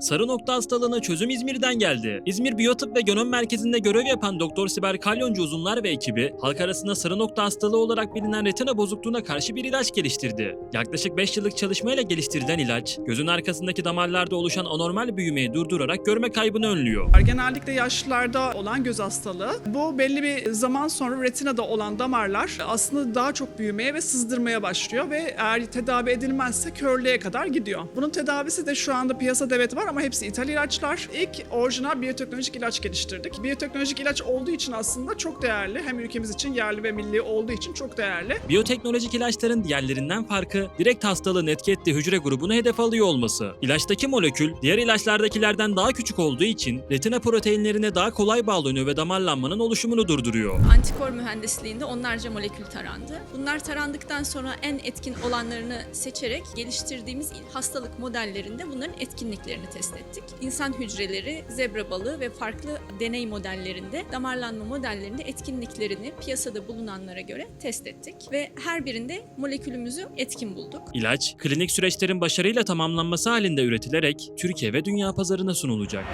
Sarı nokta hastalığına çözüm İzmir'den geldi. İzmir Biyotıp ve Genom Merkezi'nde görev yapan Doktor Siber Kalyoncu uzunlar ve ekibi halk arasında sarı nokta hastalığı olarak bilinen retina bozukluğuna karşı bir ilaç geliştirdi. Yaklaşık 5 yıllık çalışmayla geliştirilen ilaç, gözün arkasındaki damarlarda oluşan anormal büyümeyi durdurarak görme kaybını önlüyor. Genellikle yaşlılarda olan göz hastalığı. Bu belli bir zaman sonra retinada olan damarlar aslında daha çok büyümeye ve sızdırmaya başlıyor ve eğer tedavi edilmezse körlüğe kadar gidiyor. Bunun tedavisi de şu anda piyasada evet var ama hepsi ithal ilaçlar. İlk orijinal biyoteknolojik ilaç geliştirdik. Biyoteknolojik ilaç olduğu için aslında çok değerli. Hem ülkemiz için yerli ve milli olduğu için çok değerli. Biyoteknolojik ilaçların diğerlerinden farkı direkt hastalığın etki ettiği hücre grubunu hedef alıyor olması. İlaçtaki molekül diğer ilaçlardakilerden daha küçük olduğu için retina proteinlerine daha kolay bağlanıyor ve damarlanmanın oluşumunu durduruyor. Antikor mühendisliğinde onlarca molekül tarandı. Bunlar tarandıktan sonra en etkin olanlarını seçerek geliştirdiğimiz hastalık modellerinde bunların etkinliklerini test ettik. İnsan hücreleri, zebra balığı ve farklı deney modellerinde, damarlanma modellerinde etkinliklerini piyasada bulunanlara göre test ettik ve her birinde molekülümüzü etkin bulduk. İlaç, klinik süreçlerin başarıyla tamamlanması halinde üretilerek Türkiye ve dünya pazarına sunulacak.